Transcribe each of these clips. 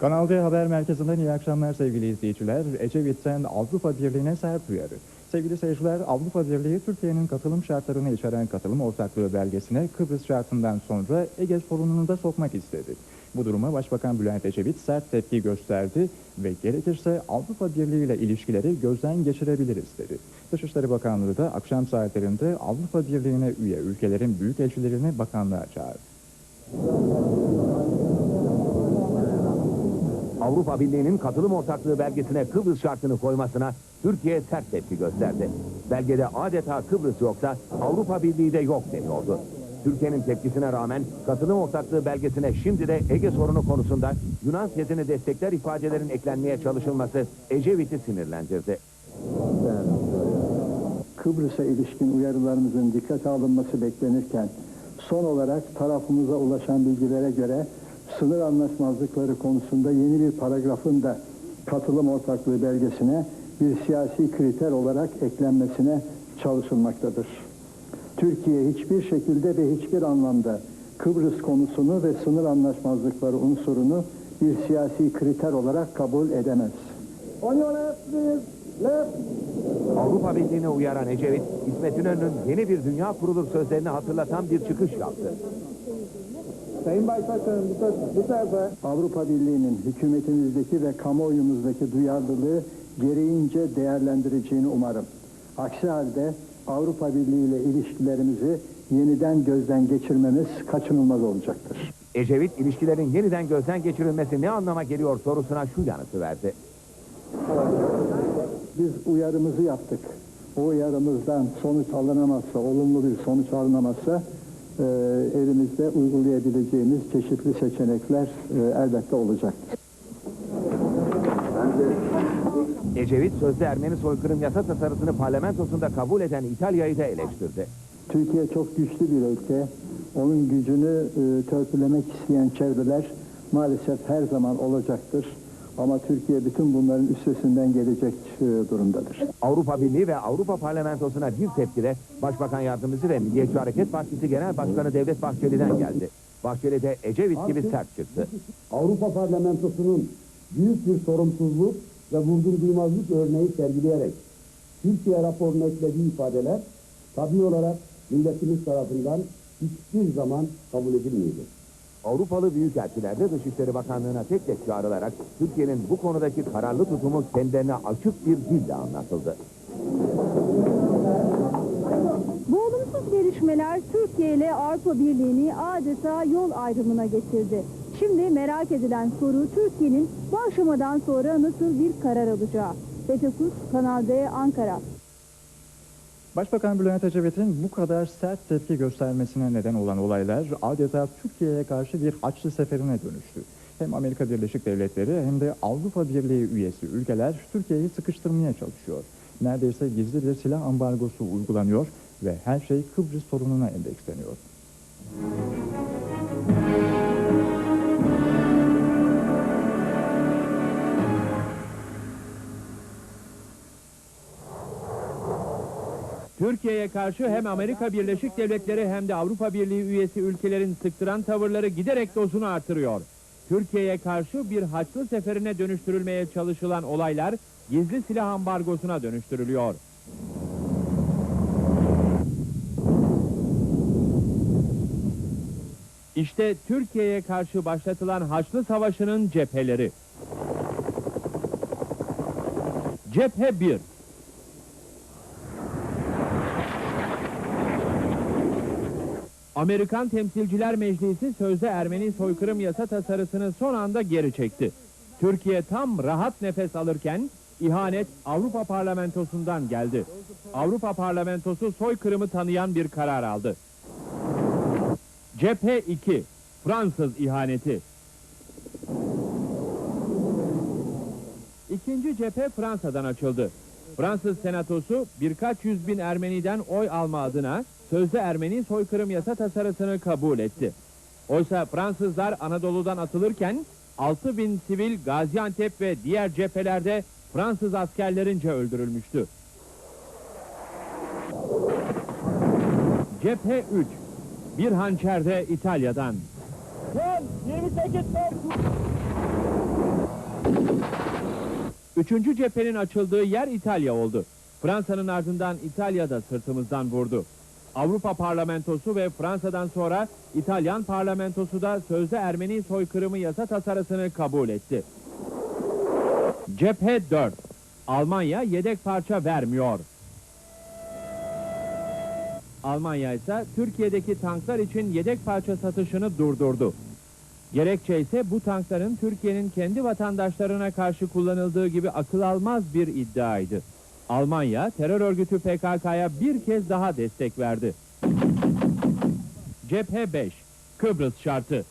Kanal D Haber Merkezi'nden iyi akşamlar sevgili izleyiciler. Ecevit'ten Avrupa Birliği'ne sert uyarı. Sevgili seyirciler, Avrupa Birliği Türkiye'nin katılım şartlarını içeren katılım ortaklığı belgesine Kıbrıs şartından sonra Ege sorununu da sokmak istedi. Bu duruma Başbakan Bülent Ecevit sert tepki gösterdi ve gerekirse Avrupa Birliği ile ilişkileri gözden geçirebiliriz dedi. Dışişleri Bakanlığı da akşam saatlerinde Avrupa Birliği'ne üye ülkelerin büyükelçilerini bakanlığa çağırdı. Avrupa Birliği'nin katılım ortaklığı belgesine Kıbrıs şartını koymasına Türkiye sert tepki gösterdi. Belgede adeta Kıbrıs yoksa Avrupa Birliği de yok deniyordu. Türkiye'nin tepkisine rağmen katılım ortaklığı belgesine şimdi de Ege sorunu konusunda Yunan tezini destekler ifadelerin eklenmeye çalışılması Ecevit'i sinirlendirdi. Kıbrıs'a ilişkin uyarılarımızın dikkate alınması beklenirken son olarak tarafımıza ulaşan bilgilere göre sınır anlaşmazlıkları konusunda yeni bir paragrafın da katılım ortaklığı belgesine bir siyasi kriter olarak eklenmesine çalışılmaktadır. Türkiye hiçbir şekilde ve hiçbir anlamda Kıbrıs konusunu ve sınır anlaşmazlıkları unsurunu bir siyasi kriter olarak kabul edemez. Avrupa Birliği'ne uyaran Ecevit, İsmet İnönü'nün yeni bir dünya kurulur sözlerini hatırlatan bir çıkış yaptı. Sayın Başbakanım bu, bu sefer Avrupa Birliği'nin hükümetimizdeki ve kamuoyumuzdaki duyarlılığı gereğince değerlendireceğini umarım. Aksi halde Avrupa Birliği ile ilişkilerimizi yeniden gözden geçirmemiz kaçınılmaz olacaktır. Ecevit, ilişkilerin yeniden gözden geçirilmesi ne anlama geliyor sorusuna şu yanıtı verdi. Biz uyarımızı yaptık. O uyarımızdan sonuç alınamazsa, olumlu bir sonuç alınamazsa e, elimizde uygulayabileceğimiz çeşitli seçenekler e, elbette olacaktır. Ecevit, sözde Ermeni soykırım yasa tasarısını parlamentosunda kabul eden İtalya'yı da eleştirdi. Türkiye çok güçlü bir ülke. Onun gücünü e, törpülemek isteyen çevreler maalesef her zaman olacaktır. Ama Türkiye bütün bunların üstesinden gelecek e, durumdadır. Avrupa Birliği ve Avrupa Parlamentosu'na bir tepki de Başbakan Yardımcısı ve Milliyetçi Hareket Partisi Genel Başkanı Devlet Bahçeli'den geldi. Bahçeli de Ecevit gibi sert çıktı. Avrupa Parlamentosu'nun büyük bir sorumsuzluk ve vurgun duymazlık örneği sergileyerek Türkiye raporuna eklediği ifadeler tabi olarak milletimiz tarafından hiçbir zaman kabul edilmeyecek. Avrupalı Büyükelçiler de Dışişleri Bakanlığı'na tek tek çağrılarak Türkiye'nin bu konudaki kararlı tutumu kendilerine açık bir dille anlatıldı. Bu olumsuz gelişmeler Türkiye ile Avrupa Birliği'ni adeta yol ayrımına getirdi. Şimdi merak edilen soru Türkiye'nin bu aşamadan sonra nasıl bir karar alacağı. Bete Kurt, Kanal D, Ankara. Başbakan Bülent Ecevit'in bu kadar sert tepki göstermesine neden olan olaylar adeta Türkiye'ye karşı bir Haçlı seferine dönüştü. Hem Amerika Birleşik Devletleri hem de Avrupa Birliği üyesi ülkeler Türkiye'yi sıkıştırmaya çalışıyor. Neredeyse gizli bir silah ambargosu uygulanıyor ve her şey Kıbrıs sorununa endeksleniyor. Türkiye'ye karşı hem Amerika Birleşik Devletleri hem de Avrupa Birliği üyesi ülkelerin sıktıran tavırları giderek dozunu artırıyor. Türkiye'ye karşı bir haçlı seferine dönüştürülmeye çalışılan olaylar gizli silah ambargosuna dönüştürülüyor. İşte Türkiye'ye karşı başlatılan Haçlı Savaşı'nın cepheleri. Cephe 1 Amerikan Temsilciler Meclisi sözde Ermeni soykırım yasa tasarısını son anda geri çekti. Türkiye tam rahat nefes alırken ihanet Avrupa Parlamentosu'ndan geldi. Avrupa Parlamentosu soykırımı tanıyan bir karar aldı. Cephe 2 Fransız ihaneti İkinci cephe Fransa'dan açıldı. Fransız senatosu birkaç yüz bin Ermeniden oy alma adına sözde Ermeni soykırım yasa tasarısını kabul etti. Oysa Fransızlar Anadolu'dan atılırken 6 bin sivil Gaziantep ve diğer cephelerde Fransız askerlerince öldürülmüştü. Cephe 3 Bir hançerde İtalya'dan. Son 28 Mart Üçüncü cephenin açıldığı yer İtalya oldu. Fransa'nın ardından İtalya da sırtımızdan vurdu. Avrupa Parlamentosu ve Fransa'dan sonra İtalyan parlamentosu da sözde Ermeni soykırımı yasa tasarısını kabul etti. Cephe 4. Almanya yedek parça vermiyor. Almanya ise Türkiye'deki tanklar için yedek parça satışını durdurdu. Gerekçe ise bu tankların Türkiye'nin kendi vatandaşlarına karşı kullanıldığı gibi akıl almaz bir iddiaydı. Almanya terör örgütü PKK'ya bir kez daha destek verdi. Cephe 5. Kıbrıs şartı.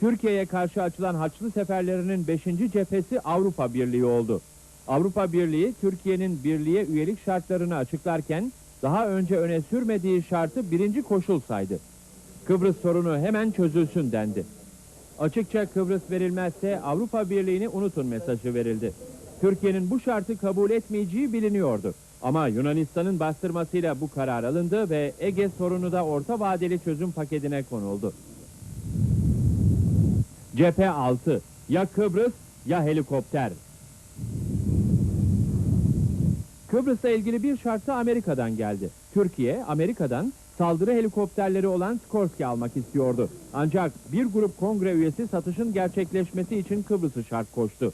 Türkiye'ye karşı açılan Haçlı seferlerinin 5. cephesi Avrupa Birliği oldu. Avrupa Birliği Türkiye'nin birliğe üyelik şartlarını açıklarken daha önce öne sürmediği şartı birinci koşul saydı. Kıbrıs sorunu hemen çözülsün dendi. Açıkça Kıbrıs verilmezse Avrupa Birliği'ni unutun mesajı verildi. Türkiye'nin bu şartı kabul etmeyeceği biliniyordu. Ama Yunanistan'ın bastırmasıyla bu karar alındı ve Ege sorunu da orta vadeli çözüm paketine konuldu. Cephe 6. Ya Kıbrıs ya helikopter. Kıbrıs'la ilgili bir şart da Amerika'dan geldi. Türkiye, Amerika'dan saldırı helikopterleri olan Skorsky almak istiyordu. Ancak bir grup kongre üyesi satışın gerçekleşmesi için Kıbrıs'ı şart koştu.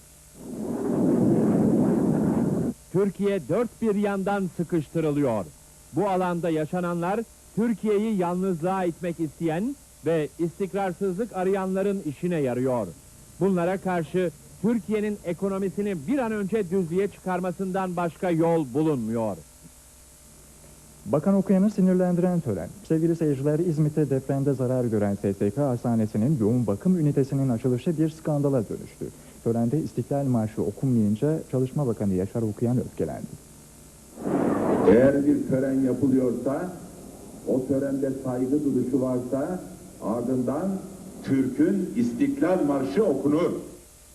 Türkiye dört bir yandan sıkıştırılıyor. Bu alanda yaşananlar Türkiye'yi yalnızlığa itmek isteyen ve istikrarsızlık arayanların işine yarıyor. Bunlara karşı Türkiye'nin ekonomisini bir an önce düzlüğe çıkarmasından başka yol bulunmuyor. Bakan Okuyan'ı sinirlendiren tören. Sevgili seyirciler İzmit'te depremde zarar gören SSK Hastanesi'nin yoğun bakım ünitesinin açılışı bir skandala dönüştü. Törende İstiklal Marşı okunmayınca Çalışma Bakanı Yaşar Okuyan öfkelendi. Eğer bir tören yapılıyorsa, o törende saygı duruşu varsa ardından Türk'ün İstiklal Marşı okunur.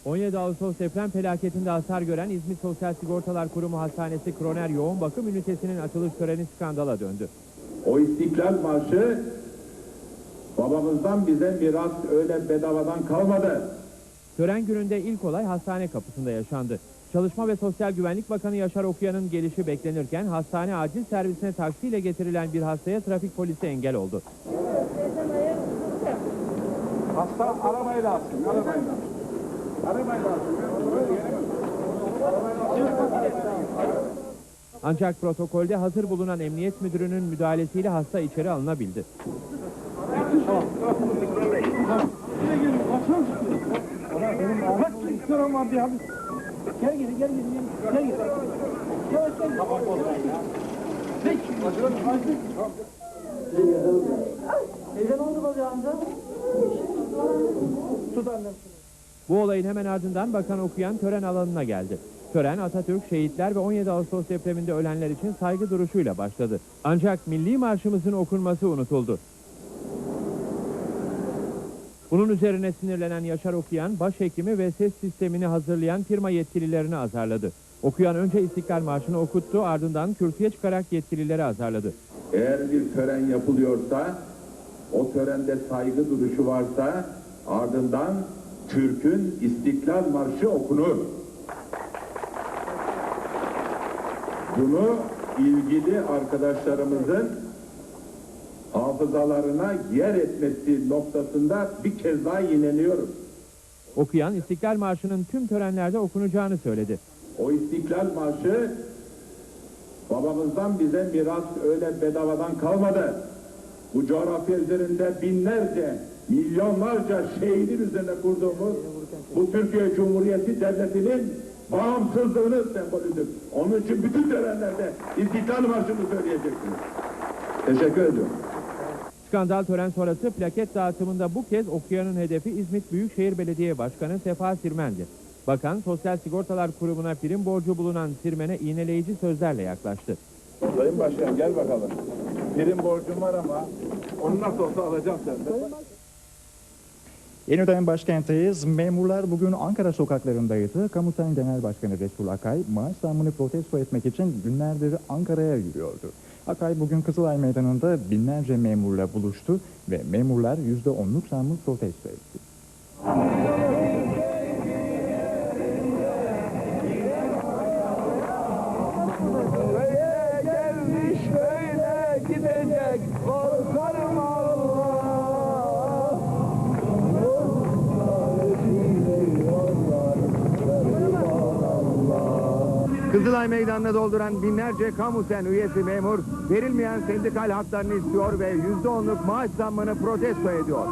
17 Ağustos deprem felaketinde hasar gören İzmit Sosyal Sigortalar Kurumu Hastanesi Kroner Yoğun Bakım Ünitesi'nin açılış töreni skandala döndü. O İstiklal Marşı babamızdan bize miras öyle bedavadan kalmadı. Tören gününde ilk olay hastane kapısında yaşandı. Çalışma ve Sosyal Güvenlik Bakanı Yaşar Okuyan'ın gelişi beklenirken hastane acil servisine taksiyle getirilen bir hastaya trafik polisi engel oldu. Hasta arabayla alsın, arabayla. Arabayla alsın. Ancak protokolde hazır bulunan emniyet müdürünün müdahalesiyle hasta içeri alınabildi. Sıram var diye abi. Gel geri, gel geri, gel geri. Gel geri. Neden oldu bacağında? Tut annem. Bu olayın hemen ardından Bakan Okuyan tören alanına geldi. Tören Atatürk, şehitler ve 17 Ağustos depreminde ölenler için saygı duruşuyla başladı. Ancak milli marşımızın okunması unutuldu. Bunun üzerine sinirlenen Yaşar Okuyan, başhekimi ve ses sistemini hazırlayan firma yetkililerini azarladı. Okuyan önce İstiklal Marşı'nı okuttu, ardından kürsüye çıkarak yetkilileri azarladı. Eğer bir tören yapılıyorsa, o törende saygı duruşu varsa ardından Türk'ün İstiklal Marşı okunur. Bunu ilgili arkadaşlarımızın hafızalarına yer etmesi noktasında bir kez daha yineliyoruz. Okuyan, İstiklal Marşı'nın tüm törenlerde okunacağını söyledi. O İstiklal Marşı babamızdan bize miras öyle bedavadan kalmadı. Bu coğrafya üzerinde binlerce, milyonlarca şehidin üzerine kurduğumuz bu Türkiye Cumhuriyeti Devleti'nin bağımsızlığının sembolüdür. Onun için bütün törenlerde İstiklal Marşı'nı söyleyeceksiniz. Teşekkür ediyorum. Skandal tören sonrası plaket dağıtımında bu kez okuyanın hedefi İzmit Büyükşehir Belediye Başkanı Sefa Sirmen'di. Bakan Sosyal Sigortalar Kurumu'na prim borcu bulunan Sirmen'e iğneleyici sözlerle yaklaştı. Sayın Başkan gel bakalım. Prim borcum var ama onu nasıl olsa alacağım senden. Yeniden başkentteyiz. Memurlar bugün Ankara sokaklarındaydı. Kamusen Genel Başkanı Resul Akay maaş zammını protesto etmek için günlerdir Ankara'ya yürüyordu. Akay bugün Kızılay Meydanı'nda binlerce memurla buluştu ve memurlar %10'luk zammı protesto etti. gidecek korkarım. Kızılay Meydanı'nı dolduran binlerce kamu sen üyesi memur verilmeyen sendikal haklarını istiyor ve %10'luk maaş zammını protesto ediyor.